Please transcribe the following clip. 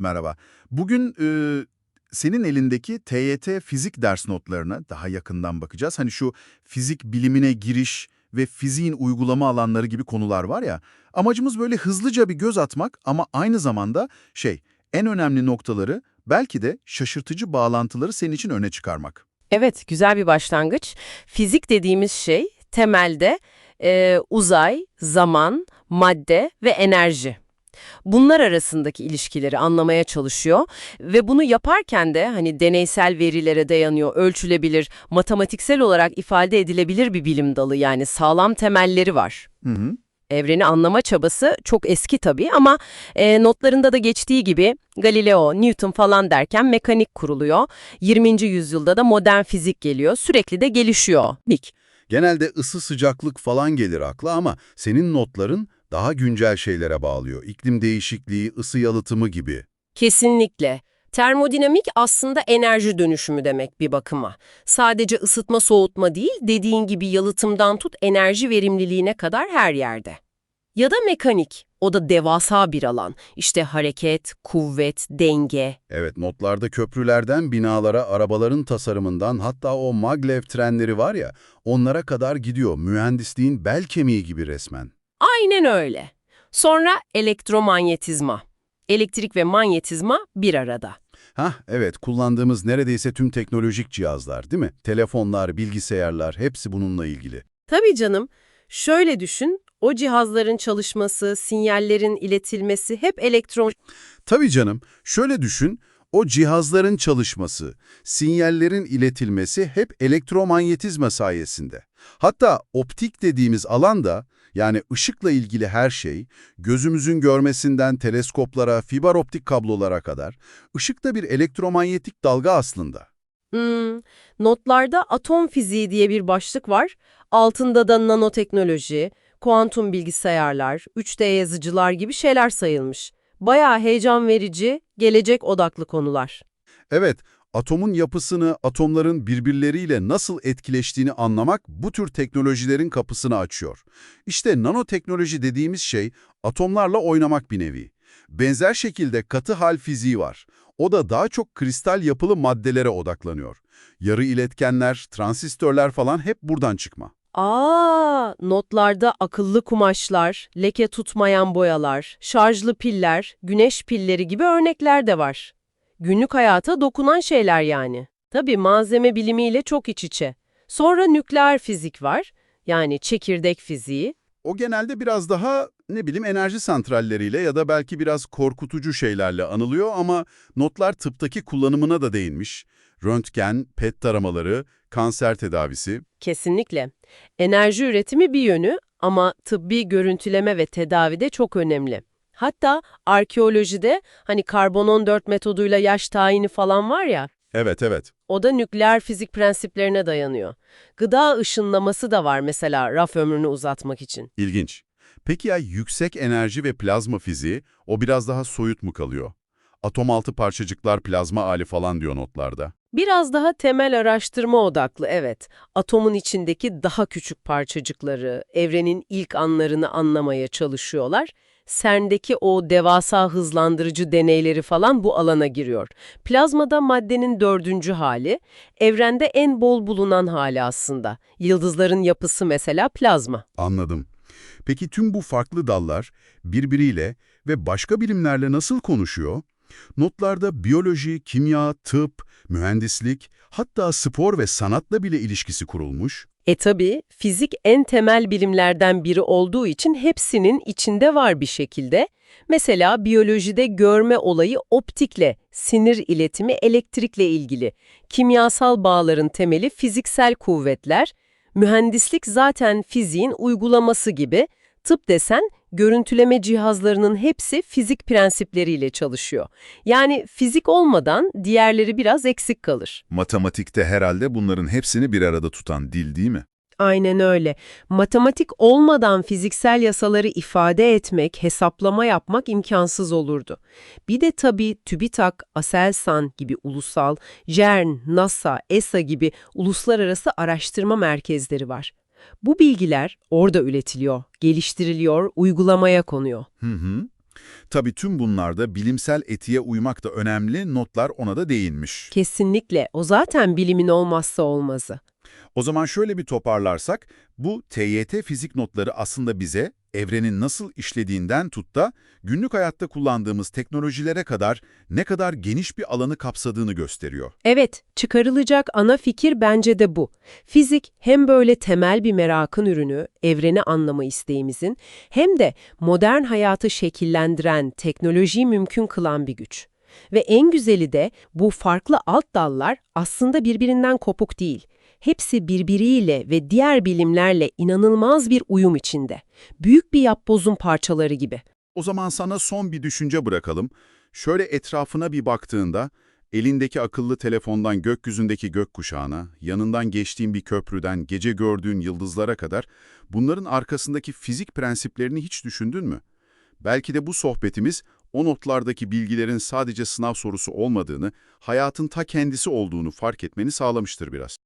Merhaba. Bugün e, senin elindeki TYT fizik ders notlarına daha yakından bakacağız. Hani şu fizik bilimine giriş ve fiziğin uygulama alanları gibi konular var ya. Amacımız böyle hızlıca bir göz atmak ama aynı zamanda şey en önemli noktaları belki de şaşırtıcı bağlantıları senin için öne çıkarmak. Evet, güzel bir başlangıç. Fizik dediğimiz şey temelde e, uzay, zaman, madde ve enerji. Bunlar arasındaki ilişkileri anlamaya çalışıyor ve bunu yaparken de hani deneysel verilere dayanıyor, ölçülebilir, matematiksel olarak ifade edilebilir bir bilim dalı yani sağlam temelleri var. Hı hı. Evreni anlama çabası çok eski tabii ama e, notlarında da geçtiği gibi Galileo, Newton falan derken mekanik kuruluyor. 20. yüzyılda da modern fizik geliyor. Sürekli de gelişiyor. Mik. Genelde ısı sıcaklık falan gelir akla ama senin notların daha güncel şeylere bağlıyor. İklim değişikliği, ısı yalıtımı gibi. Kesinlikle. Termodinamik aslında enerji dönüşümü demek bir bakıma. Sadece ısıtma soğutma değil, dediğin gibi yalıtımdan tut enerji verimliliğine kadar her yerde. Ya da mekanik, o da devasa bir alan. İşte hareket, kuvvet, denge. Evet, notlarda köprülerden binalara, arabaların tasarımından hatta o maglev trenleri var ya, onlara kadar gidiyor. Mühendisliğin bel kemiği gibi resmen. Aynen öyle. Sonra elektromanyetizma. Elektrik ve manyetizma bir arada. Hah, evet, kullandığımız neredeyse tüm teknolojik cihazlar, değil mi? Telefonlar, bilgisayarlar, hepsi bununla ilgili. Tabii canım. Şöyle düşün, o cihazların çalışması, sinyallerin iletilmesi hep elektron... Tabii canım, şöyle düşün, o cihazların çalışması, sinyallerin iletilmesi hep elektromanyetizma sayesinde. Hatta optik dediğimiz alanda, yani ışıkla ilgili her şey, gözümüzün görmesinden teleskoplara, fiber optik kablolara kadar, ışık da bir elektromanyetik dalga aslında. Hmm, notlarda atom fiziği diye bir başlık var. Altında da nanoteknoloji, kuantum bilgisayarlar, 3D yazıcılar gibi şeyler sayılmış. Bayağı heyecan verici, gelecek odaklı konular. Evet, atomun yapısını, atomların birbirleriyle nasıl etkileştiğini anlamak bu tür teknolojilerin kapısını açıyor. İşte nanoteknoloji dediğimiz şey atomlarla oynamak bir nevi. Benzer şekilde katı hal fiziği var. O da daha çok kristal yapılı maddelere odaklanıyor. Yarı iletkenler, transistörler falan hep buradan çıkma. Aa, notlarda akıllı kumaşlar, leke tutmayan boyalar, şarjlı piller, güneş pilleri gibi örnekler de var. Günlük hayata dokunan şeyler yani. Tabii malzeme bilimiyle çok iç içe. Sonra nükleer fizik var, yani çekirdek fiziği. O genelde biraz daha ne bileyim enerji santralleriyle ya da belki biraz korkutucu şeylerle anılıyor ama notlar tıptaki kullanımına da değinmiş. Röntgen, PET taramaları, kanser tedavisi. Kesinlikle. Enerji üretimi bir yönü ama tıbbi görüntüleme ve tedavide çok önemli. Hatta arkeolojide hani karbon 14 metoduyla yaş tayini falan var ya, Evet, evet. o da nükleer fizik prensiplerine dayanıyor. Gıda ışınlaması da var mesela raf ömrünü uzatmak için. İlginç. Peki ya yüksek enerji ve plazma fiziği, o biraz daha soyut mu kalıyor? Atom altı parçacıklar plazma hali falan diyor notlarda. Biraz daha temel araştırma odaklı evet. Atomun içindeki daha küçük parçacıkları, evrenin ilk anlarını anlamaya çalışıyorlar. CERN'deki o devasa hızlandırıcı deneyleri falan bu alana giriyor. Plazmada maddenin dördüncü hali, evrende en bol bulunan hali aslında. Yıldızların yapısı mesela plazma. Anladım. Peki tüm bu farklı dallar birbiriyle ve başka bilimlerle nasıl konuşuyor? Notlarda biyoloji, kimya, tıp, mühendislik, hatta spor ve sanatla bile ilişkisi kurulmuş. E tabi fizik en temel bilimlerden biri olduğu için hepsinin içinde var bir şekilde. Mesela biyolojide görme olayı optikle, sinir iletimi elektrikle ilgili. Kimyasal bağların temeli fiziksel kuvvetler, mühendislik zaten fiziğin uygulaması gibi. Tıp desen görüntüleme cihazlarının hepsi fizik prensipleriyle çalışıyor. Yani fizik olmadan diğerleri biraz eksik kalır. Matematikte herhalde bunların hepsini bir arada tutan dil değil mi? Aynen öyle. Matematik olmadan fiziksel yasaları ifade etmek, hesaplama yapmak imkansız olurdu. Bir de tabii TÜBİTAK, ASELSAN gibi ulusal, CERN, NASA, ESA gibi uluslararası araştırma merkezleri var. Bu bilgiler orada üretiliyor, geliştiriliyor, uygulamaya konuyor. Hı hı. Tabii tüm bunlarda bilimsel etiğe uymak da önemli, notlar ona da değinmiş. Kesinlikle. O zaten bilimin olmazsa olmazı. O zaman şöyle bir toparlarsak, bu TYT fizik notları aslında bize evrenin nasıl işlediğinden tut da günlük hayatta kullandığımız teknolojilere kadar ne kadar geniş bir alanı kapsadığını gösteriyor. Evet, çıkarılacak ana fikir bence de bu. Fizik hem böyle temel bir merakın ürünü, evreni anlama isteğimizin, hem de modern hayatı şekillendiren, teknolojiyi mümkün kılan bir güç. Ve en güzeli de bu farklı alt dallar aslında birbirinden kopuk değil. Hepsi birbiriyle ve diğer bilimlerle inanılmaz bir uyum içinde. Büyük bir yapbozun parçaları gibi. O zaman sana son bir düşünce bırakalım. Şöyle etrafına bir baktığında, elindeki akıllı telefondan gökyüzündeki gökkuşağına, yanından geçtiğin bir köprüden gece gördüğün yıldızlara kadar bunların arkasındaki fizik prensiplerini hiç düşündün mü? Belki de bu sohbetimiz o notlardaki bilgilerin sadece sınav sorusu olmadığını, hayatın ta kendisi olduğunu fark etmeni sağlamıştır biraz.